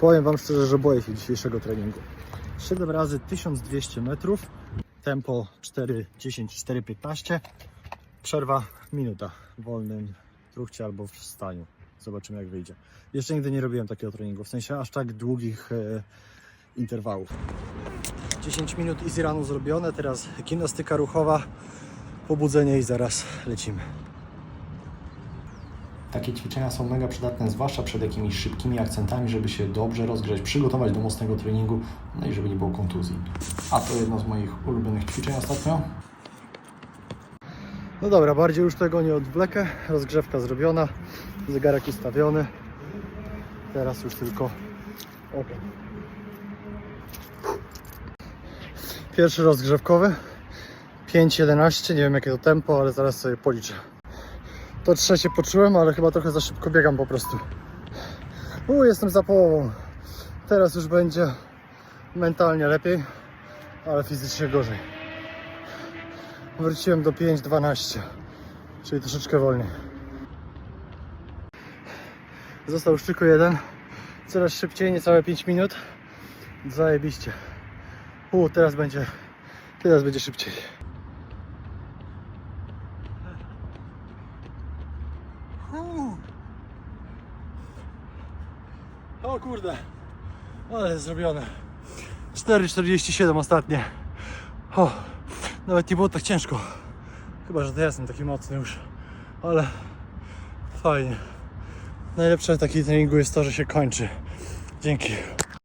Powiem Wam szczerze, że boję się dzisiejszego treningu. 7 razy 1200 metrów, tempo 4.10, 4.15, przerwa minuta w wolnym truchcie albo w staniu. Zobaczymy jak wyjdzie. Jeszcze nigdy nie robiłem takiego treningu, w sensie aż tak długich e, interwałów. 10 minut easy runu zrobione, teraz gimnastyka ruchowa, pobudzenie i zaraz lecimy. Takie ćwiczenia są mega przydatne, zwłaszcza przed jakimiś szybkimi akcentami, żeby się dobrze rozgrzać, przygotować do mocnego treningu, no i żeby nie było kontuzji. A to jedno z moich ulubionych ćwiczeń ostatnio. No dobra, bardziej już tego nie odwlekę. Rozgrzewka zrobiona, zegarek ustawiony. Teraz już tylko ogień. Pierwszy rozgrzewkowy 5.11, nie wiem jakie to tempo, ale zaraz sobie policzę. To trzecie poczułem, ale chyba trochę za szybko biegam po prostu. U, jestem za połową. Teraz już będzie mentalnie lepiej, ale fizycznie gorzej wróciłem do 5.12, czyli troszeczkę wolniej. Został już tylko jeden. Coraz szybciej, niecałe 5 minut. Zajebiście. U, teraz będzie, teraz będzie szybciej. O kurde, ale zrobione. 4,47 ostatnie. O. Nawet nie było tak ciężko. Chyba, że to jestem taki mocny już. Ale fajnie. Najlepsze takiej treningu jest to, że się kończy. Dzięki.